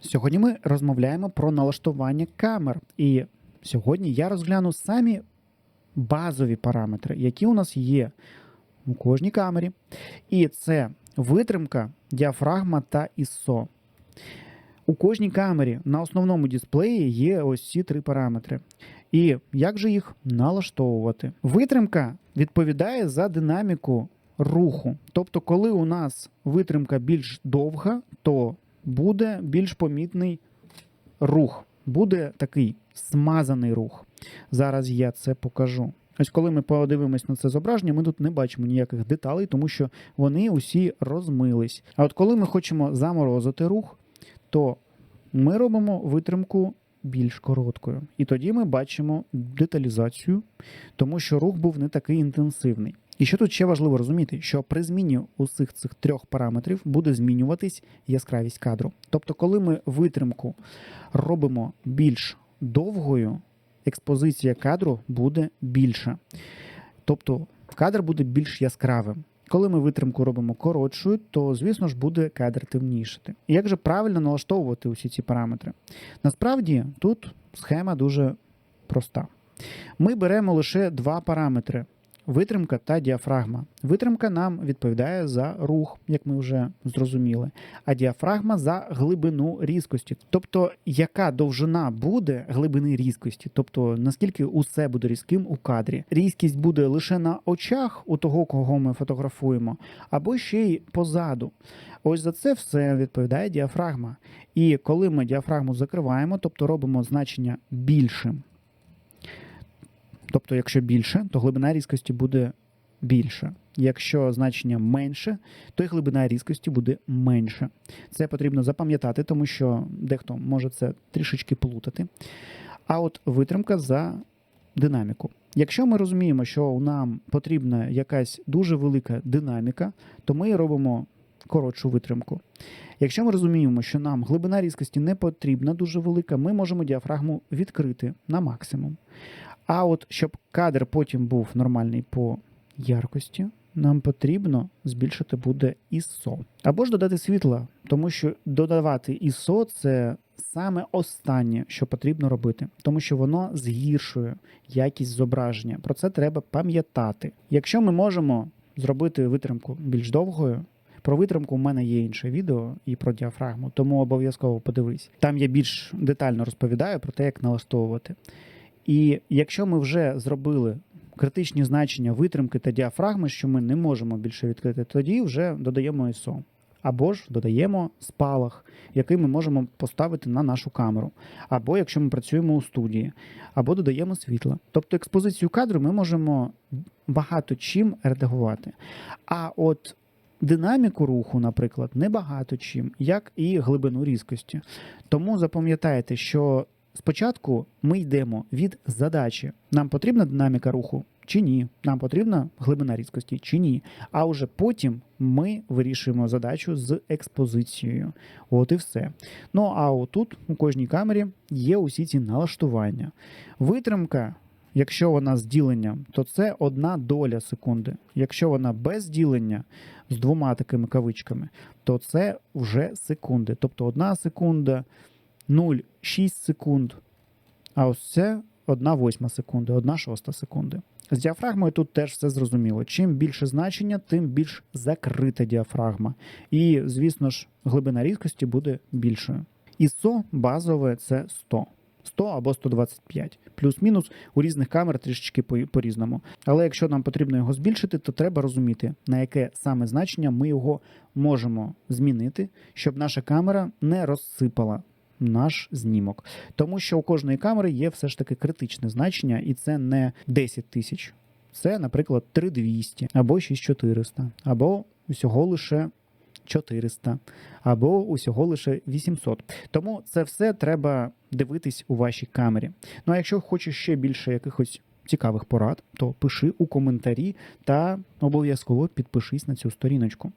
Сьогодні ми розмовляємо про налаштування камер. І сьогодні я розгляну самі базові параметри, які у нас є у кожній камері. І це витримка, діафрагма та ISO. У кожній камері на основному дисплеї є ось ці три параметри. І як же їх налаштовувати? Витримка відповідає за динаміку руху. Тобто, коли у нас витримка більш довга, то буде більш помітний рух. Буде такий смазаний рух. Зараз я це покажу. Ось коли ми подивимось на це зображення, ми тут не бачимо ніяких деталей, тому що вони усі розмились. А от коли ми хочемо заморозити рух, то ми робимо витримку більш короткою. І тоді ми бачимо деталізацію, тому що рух був не такий інтенсивний. І що тут ще важливо розуміти, що при зміні усіх цих трьох параметрів буде змінюватись яскравість кадру. Тобто, коли ми витримку робимо більш довгою, експозиція кадру буде більша. Тобто кадр буде більш яскравим. Коли ми витримку робимо коротшою, то, звісно ж, буде кадр темнішати. І як же правильно налаштовувати усі ці параметри? Насправді тут схема дуже проста. Ми беремо лише два параметри: витримка та діафрагма. Витримка нам відповідає за рух, як ми вже зрозуміли, а діафрагма за глибину різкості. Тобто, яка довжина буде глибини різкості, тобто наскільки усе буде різким у кадрі. Різкість буде лише на очах у того, кого ми фотографуємо, або ще й позаду. Ось за це все відповідає діафрагма. І коли ми діафрагму закриваємо, тобто робимо значення більшим. Тобто, якщо більше, то глибина різкості буде більше. Якщо значення менше, то і глибина різкості буде менше. Це потрібно запам'ятати, тому що дехто може це трішечки плутати. А от витримка за динаміку. Якщо ми розуміємо, що нам потрібна якась дуже велика динаміка, то ми робимо коротшу витримку. Якщо ми розуміємо, що нам глибина різкості не потрібна дуже велика, ми можемо діафрагму відкрити на максимум. А от щоб кадр потім був нормальний по яркості, нам потрібно збільшити буде ISO. Або ж додати світла, тому що додавати ISO – це саме останнє, що потрібно робити, тому що воно згіршує якість зображення. Про це треба пам'ятати. Якщо ми можемо зробити витримку більш довгою. Про витримку у мене є інше відео і про діафрагму, тому обов'язково подивись. Там я більш детально розповідаю про те, як налаштовувати. І якщо ми вже зробили критичні значення витримки та діафрагми, що ми не можемо більше відкрити, тоді вже додаємо ISO. Або ж додаємо спалах, який ми можемо поставити на нашу камеру, або якщо ми працюємо у студії, або додаємо світла. Тобто експозицію кадру ми можемо багато чим редагувати. А от динаміку руху, наприклад, небагато чим, як і глибину різкості. Тому запам'ятайте, що Спочатку ми йдемо від задачі: нам потрібна динаміка руху чи ні, нам потрібна глибина різкості чи ні. А вже потім ми вирішуємо задачу з експозицією. От і все. Ну а отут у кожній камері є усі ці налаштування. Витримка. Якщо вона з діленням, то це одна доля секунди. Якщо вона без ділення з двома такими кавичками, то це вже секунди. Тобто одна секунда, 0,6 секунд. А ось це 1 восьма секунди, 1 шоста секунди. З діафрагмою тут теж все зрозуміло. Чим більше значення, тим більш закрита діафрагма. І, звісно ж, глибина різкості буде більшою. ISO базове це 100. 100 або 125. Плюс-мінус у різних камер трішечки по- по-різному. Але якщо нам потрібно його збільшити, то треба розуміти, на яке саме значення ми його можемо змінити, щоб наша камера не розсипала наш знімок. Тому що у кожної камери є все ж таки критичне значення, і це не 10 тисяч. Це, наприклад, 3200 або 6400, або усього лише 400, або усього лише 800. Тому це все треба дивитись у вашій камері. Ну а якщо хочеш ще більше якихось цікавих порад, то пиши у коментарі та обов'язково підпишись на цю сторіночку.